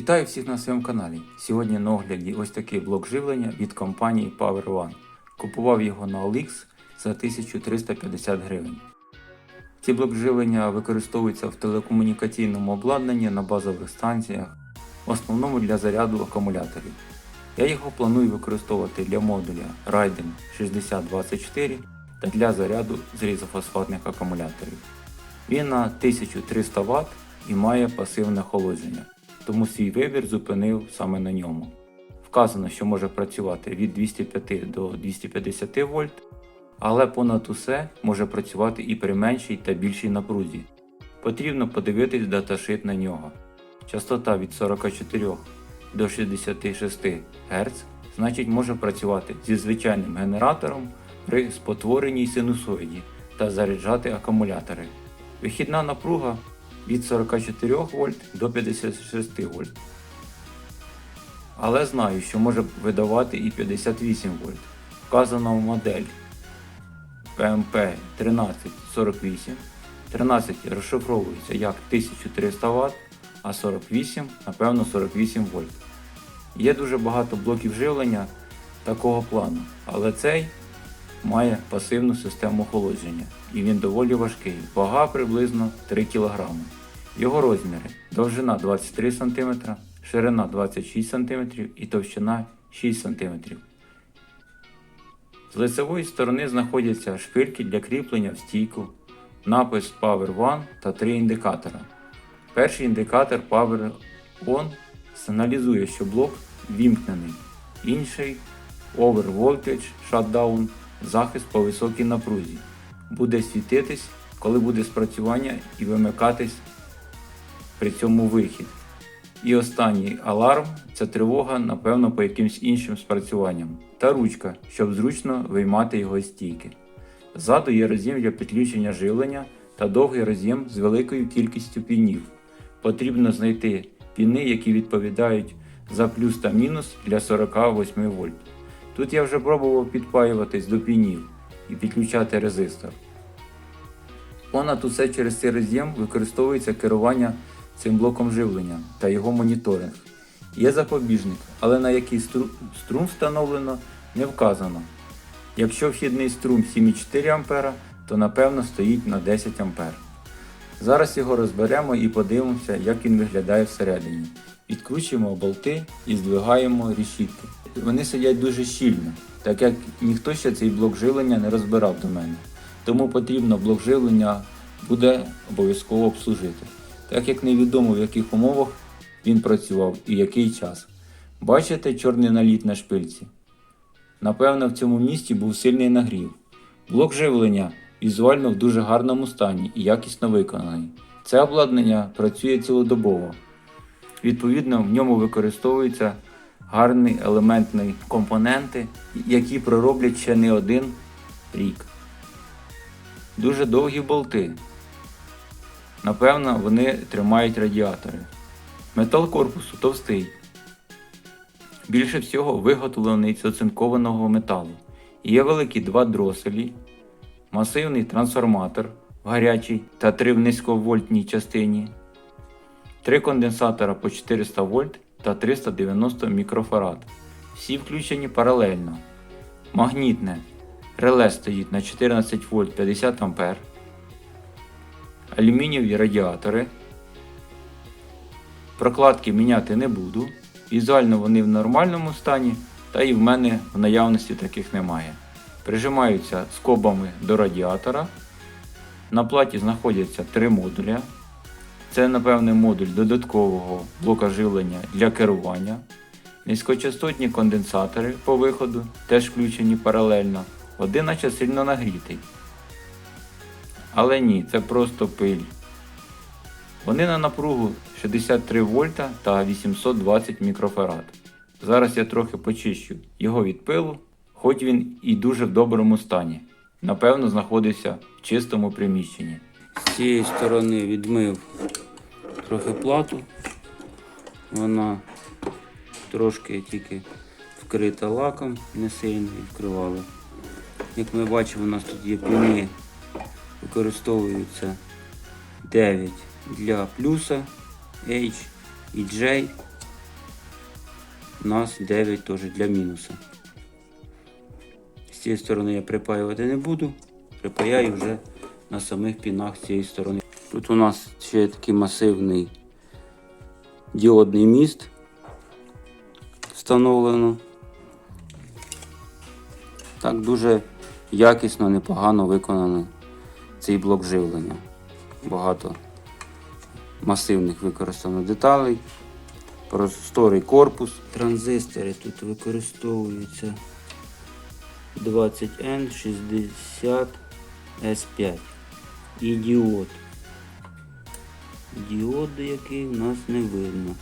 Вітаю всіх на своєму каналі. Сьогодні на огляді ось такий блок живлення від компанії Power One. Купував його на OLX за 1350 гривень. Ці блок живлення використовуються в телекомунікаційному обладнанні на базових станціях, в основному для заряду акумуляторів. Я його планую використовувати для модуля Raiden 6024 та для заряду зрізофосфатних акумуляторів. Він на 1300 Вт і має пасивне охолодження, тому свій вибір зупинив саме на ньому. Вказано, що може працювати від 205 до 250 вольт, але понад усе може працювати і при меншій та більшій напрузі. Потрібно подивитись даташит на нього. Частота від 44 до 66 Гц, значить може працювати зі звичайним генератором при спотвореній синусоїді та заряджати акумулятори. Вихідна напруга від 44 вольт до 56 вольт. Але знаю, що може видавати і 58 вольт. Вказана модель PMP 1348. 13 розшифровується як 1300 Вт, а 48, напевно, 48 вольт. Є дуже багато блоків живлення такого плану, але цей має пасивну систему охолодження і він доволі важкий, вага приблизно 3 кг. Його розміри довжина 23 см, ширина 26 см і товщина 6 см. З лицевої сторони знаходяться шпильки для кріплення в стійку, напис Power One та три індикатора. Перший індикатор Power On сигналізує, що блок вімкнений. Інший Over Voltage Shutdown захист по високій напрузі. Буде світитись, коли буде спрацювання і вимикатись при цьому вихід. І останній аларм це тривога, напевно, по якимсь іншим спрацюванням. Та ручка, щоб зручно виймати його стійки. Ззаду є роз'єм для підключення живлення та довгий роз'єм з великою кількістю пінів. Потрібно знайти піни, які відповідають за плюс та мінус для 48 вольт. Тут я вже пробував підпаюватись до пінів і підключати резистор. Понад усе через цей роз'єм використовується керування цим блоком живлення та його моніторинг. Є запобіжник, але на який стру- струм встановлено не вказано. Якщо вхідний струм 7,4 А, то напевно стоїть на 10 А. Зараз його розберемо і подивимося, як він виглядає всередині. Відкручуємо болти і здвигаємо решітки. Вони сидять дуже щільно, так як ніхто ще цей блок живлення не розбирав до мене. Тому потрібно блок живлення буде обов'язково обслужити, так як невідомо в яких умовах він працював і який час. Бачите чорний наліт на шпильці? Напевно, в цьому місці був сильний нагрів. Блок живлення візуально в дуже гарному стані і якісно виконаний. Це обладнання працює цілодобово. Відповідно, в ньому використовуються гарні елементні компоненти, які пророблять ще не один рік. Дуже довгі болти. Напевно, вони тримають радіатори. Метал корпусу товстий. Більше всього виготовлений з оцинкованого металу. Є великі два дроселі, масивний трансформатор в гарячій та три в низьковольтній частині, три конденсатора по 400 вольт та 390 мікрофарад. Всі включені паралельно. Магнітне реле стоїть на 14 вольт 50 А. Алюмінієві радіатори. Прокладки міняти не буду. Візуально вони в нормальному стані, та і в мене в наявності таких немає. Прижимаються скобами до радіатора. На платі знаходяться три модуля. Це, напевне, модуль додаткового блока живлення для керування. Низькочастотні конденсатори по виходу теж включені паралельно. Один наче сильно нагрітий. Але ні, це просто пиль. Вони на напругу 63 вольта та 820 мікрофарад. Зараз я трохи почищу його від пилу, хоч він і дуже в доброму стані. Напевно, знаходився в чистому приміщенні. З цієї сторони відмив трохи плату. Вона трошки тільки вкрита лаком, не сильно відкривали. Як ми бачимо, у нас тут є піни, використовуються 9 для плюса H і J у нас 9 теж для мінуса. З цієї сторони я припаювати не буду. Припаяю вже на самих пінах з цієї сторони. Тут у нас ще такий масивний діодний міст встановлено. Так дуже якісно, непогано виконаний цей блок живлення. Багато масивних використано деталей. Просторий корпус. Транзистори тут використовуються 20N 60 S5 і діод. Діод, який в нас не видно.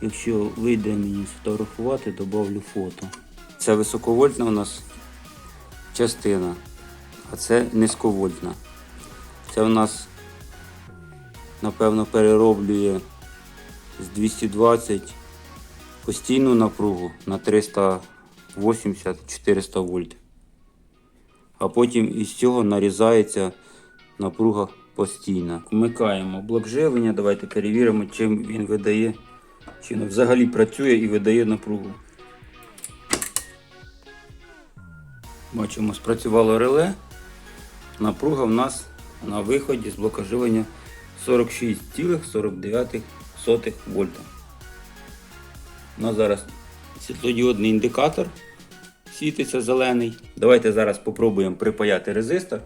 Якщо вийде мені сфотографувати, добавлю фото. Це високовольтна у нас частина, а це низьковольтна. Це у нас, напевно, перероблює з 220 постійну напругу на 380-400 вольт. А потім із цього нарізається напруга постійна. Вмикаємо блок живлення. Давайте перевіримо, чим він видає, чи він взагалі працює і видає напругу. Бачимо, спрацювало реле. Напруга в нас на виході з блока живлення 46,49 вольта. У нас зараз світлодіодний індикатор світиться зелений. Давайте зараз спробуємо припаяти резистор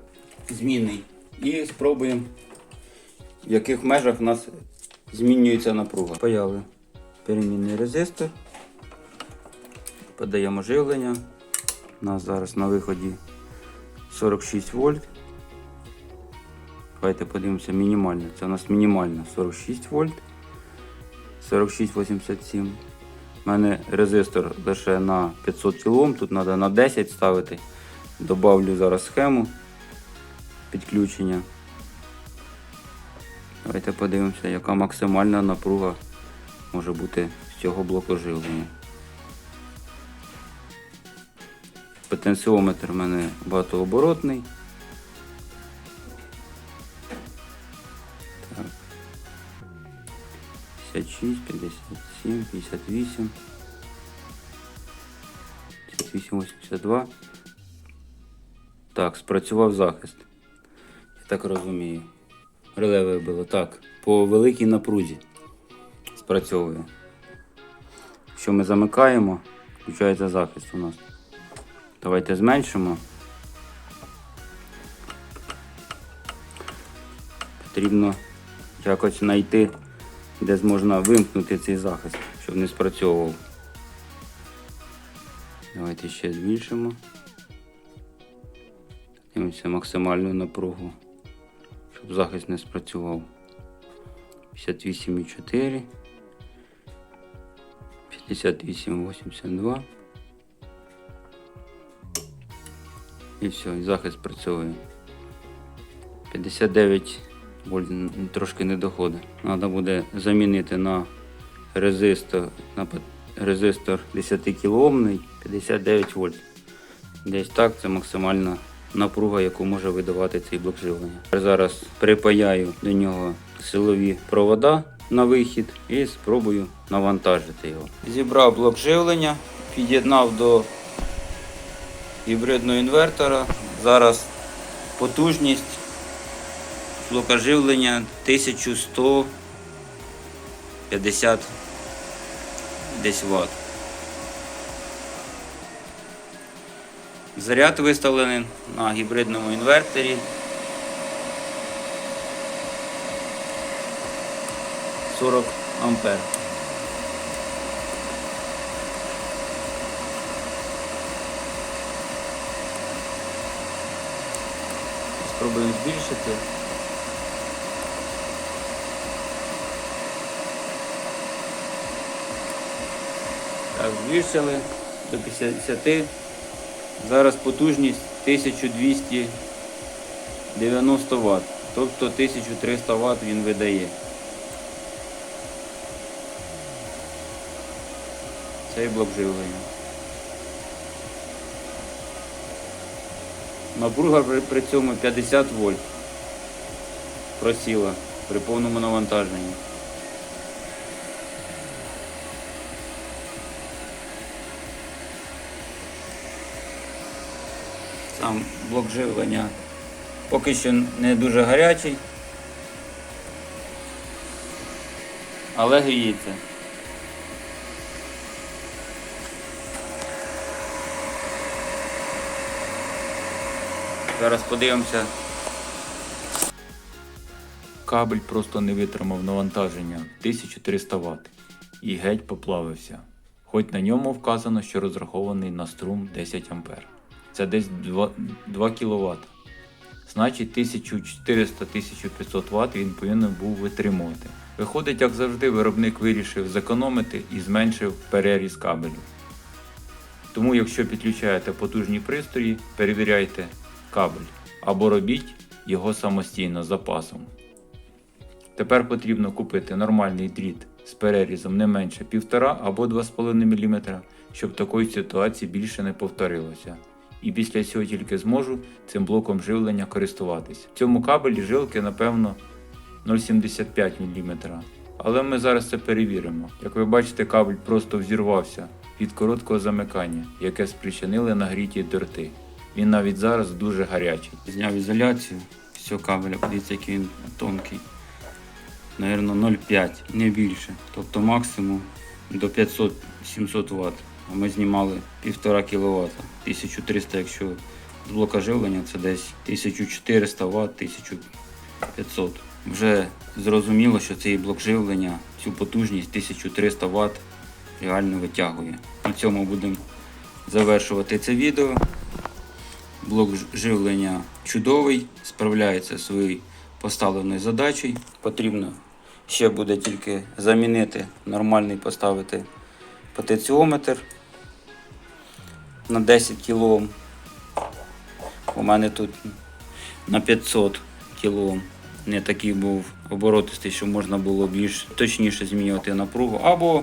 змінний і спробуємо, в яких межах у нас змінюється напруга. Паяли перемінний резистор, подаємо живлення. У нас зараз на виході 46 вольт. Давайте подивимося мінімально. Це у нас мінімально 46 вольт. 46,87. У мене резистор лише на 500 кОм, тут треба на 10 ставити. Добавлю зараз схему підключення. Давайте подивимося, яка максимальна напруга може бути з цього блоку живлення. Потенціометр у мене багатооборотний. 56, 57, 58, 58, 82. Так, спрацював захист. Я так розумію. Реле вибило. Так, по великій напрузі спрацьовує. Якщо ми замикаємо, включається захист у нас. Давайте зменшимо. Потрібно якось знайти, де зможна вимкнути цей захист, щоб не спрацьовував. Давайте ще збільшимо. Дивимося максимальну напругу, щоб захист не спрацював. 58,4. 58,82. І все, захист працює. 59 вольт трошки не доходить. Треба буде замінити на резистор, на резистор 10 кОмний 59 вольт. Десь так це максимальна напруга, яку може видавати цей блок живлення. Зараз припаяю до нього силові провода на вихід і спробую навантажити його. Зібрав блок живлення, під'єднав до гібридного інвертора. Зараз потужність блока живлення 1150 десь Вт. Заряд виставлений на гібридному інверторі. 40 ампер. Спробуємо збільшити. Так, збільшили до 50. Зараз потужність 1290 Вт. Тобто 1300 Вт він видає. Цей блок живлення. Напруга при, цьому 50 вольт просіла при повному навантаженні. Сам блок живлення поки що не дуже гарячий, але гріється. Зараз подивимося. Кабель просто не витримав навантаження 1300 Вт і геть поплавився. Хоч на ньому вказано, що розрахований на струм 10 А. Це десь 2, 2 кВт. Значить 1400-1500 Вт він повинен був витримувати. Виходить, як завжди, виробник вирішив зекономити і зменшив переріз кабелю. Тому, якщо підключаєте потужні пристрої, перевіряйте кабель або робіть його самостійно з запасом. Тепер потрібно купити нормальний дріт з перерізом не менше 1,5 або 2,5 мм, щоб такої ситуації більше не повторилося. І після цього тільки зможу цим блоком живлення користуватись. В цьому кабелі жилки, напевно, 0,75 мм. Але ми зараз це перевіримо. Як ви бачите, кабель просто взірвався від короткого замикання, яке спричинили нагріті дроти. Він навіть зараз дуже гарячий. Зняв ізоляцію з цього кабеля, подивіться, який він тонкий. Наверно, 0,5, не більше. Тобто максимум до 500-700 Вт. Ми знімали 1,5 кВт. 1300, якщо з блока живлення, це десь 1400 Вт, 1500. Вже зрозуміло, що цей блок живлення цю потужність 1300 Вт реально витягує. На цьому будемо завершувати це відео. Блок живлення чудовий, справляється зі своєю поставленою задачею. Потрібно ще буде тільки замінити, нормальний поставити потенціометр на 10 кОм. У мене тут на 500 кОм. Не такий був оборотистий, що можна було більш точніше змінювати напругу. Або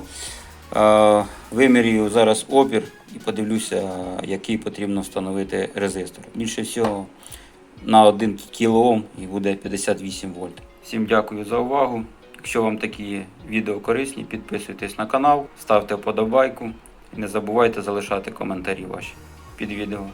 е, вимірюю зараз опір і подивлюся, який потрібно встановити резистор. Більше всього на 1 кОм і буде 58 вольт. Всім дякую за увагу. Якщо вам такі відео корисні, підписуйтесь на канал, ставте вподобайку і не забувайте залишати коментарі ваші під відео.